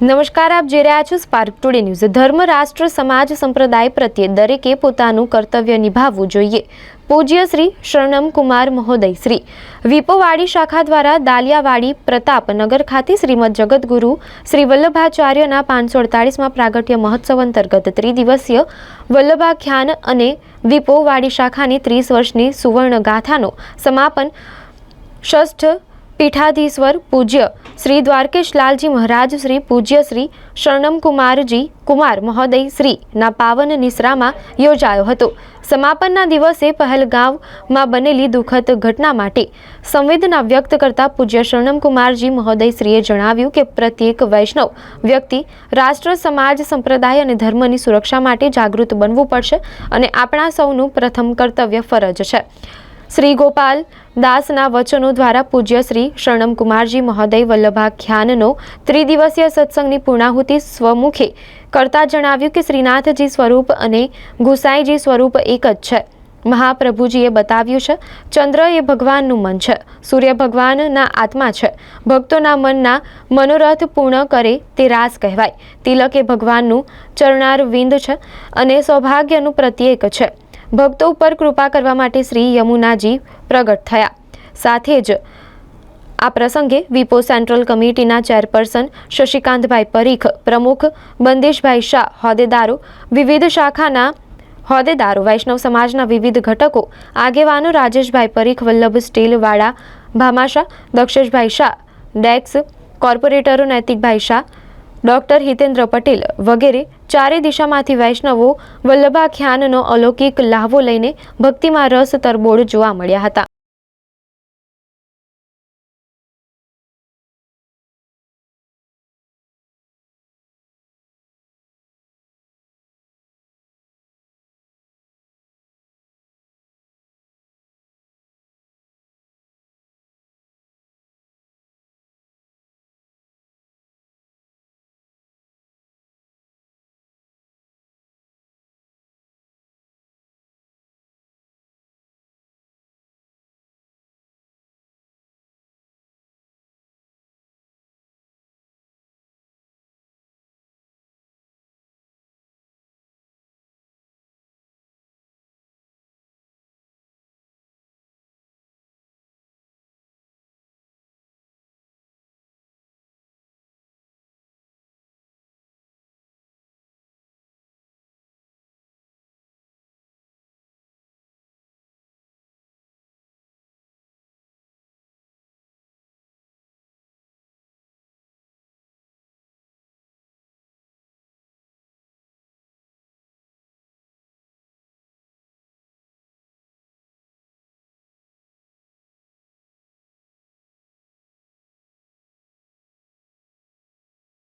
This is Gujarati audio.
નમસ્કાર, આપ જોઈ રહ્યા છો સ્પાર્ક ટુડે ન્યૂઝ ધર્મ, રાષ્ટ્ર, સમાજ, સંપ્રદાય પ્રત્યે દરેકે પોતાનું કર્તવ્ય નિભાવવું જોઈએ. પૂજ્ય શ્રી શરણમ કુમાર મહોદય શ્રી. વિપોવાડી શાખા દ્વારા દાલિયાવાડી પ્રતાપનગર ખાતે શ્રીમદ જગતગુરુ શ્રી વલ્લભાચાર્યના પાંચસો અડતાળીસમાં પ્રાગટ્ય મહોત્સવ અંતર્ગત ત્રિદિવસીય વલ્લભાખ્યાન અને વિપોવાડી શાખાની ત્રીસ વર્ષની સુવર્ણ ગાથાનો સમાપન ષષ્ઠ પીઠાધીશ્વર પૂજ્ય શ્રી દ્વારકેશ લાલજી મહારાજ, શ્રી પૂજ્ય શ્રી શરણમ કુમારજી કુમાર મહોદય શ્રી ના પાવન નિસરામાં યોજાયો હતો. સમાપનના દિવસે પહેલગાંવમાં બનેલી દુઃખદ ઘટના માટે સંવેદના વ્યક્ત કરતા પૂજ્ય શરણમ કુમારજી મહોદય શ્રીએ જણાવ્યું કે પ્રત્યેક વૈષ્ણવ વ્યક્તિ રાષ્ટ્ર, સમાજ, સંપ્રદાય અને ધર્મની સુરક્ષા માટે જાગૃત બનવું પડશે અને આપણા સૌનું પ્રથમ કર્તવ્ય ફરજ છે. શ્રી ગોપાલ દાસના વચનો દ્વારા પૂજ્ય શ્રી શરણમ કુમારજી મહોદય વલ્લભાખ્યાનનો ત્રિદિવસીય સત્સંગની પૂર્ણાહુતિ સ્વમુખે કરતા જણાવ્યું કે શ્રીનાથજી સ્વરૂપ અને ગુસાઈજી સ્વરૂપ એક જ છે. મહાપ્રભુજીએ બતાવ્યું છે, ચંદ્ર એ ભગવાનનું મન છે, સૂર્ય ભગવાનના આત્મા છે. ભક્તોના મનના મનોરથ પૂર્ણ કરે તે રાસ કહેવાય. તિલક એ ભગવાનનું ચરણાર વિંદ છે અને સૌભાગ્યનું પ્રત્યેક છે. ભક્તો ઉપર કૃપા કરવા માટે શ્રી યમુનાજી પ્રગટ થયા. સાથે જ આ પ્રસંગે વિપો સેન્ટ્રલ કમિટીના ચેરપર્સન શશિકાંતભાઈ પરીખ, પ્રમુખ બંદેશભાઈ શાહ, હોદ્દેદારો, વિવિધ શાખાના હોદ્દેદારો, વૈષ્ણવ સમાજના વિવિધ ઘટકો, આગેવાનો રાજેશભાઈ પરીખ, વલ્લભ સ્ટીલવાળા, ભામાશા, દક્ષેશભાઈ શાહ, ડેક્સ કોર્પોરેટરો, નૈતિકભાઈ શાહ, ડોક્ટર હિતેન્દ્ર પટેલ વગેરે ચારે દિશામાંથી વૈષ્ણવો વલ્લભાખ્યાનનો અલૌકિક લાહવો લઈને ભક્તિમાં રસ તરબોળ જોવા મળ્યા હતા.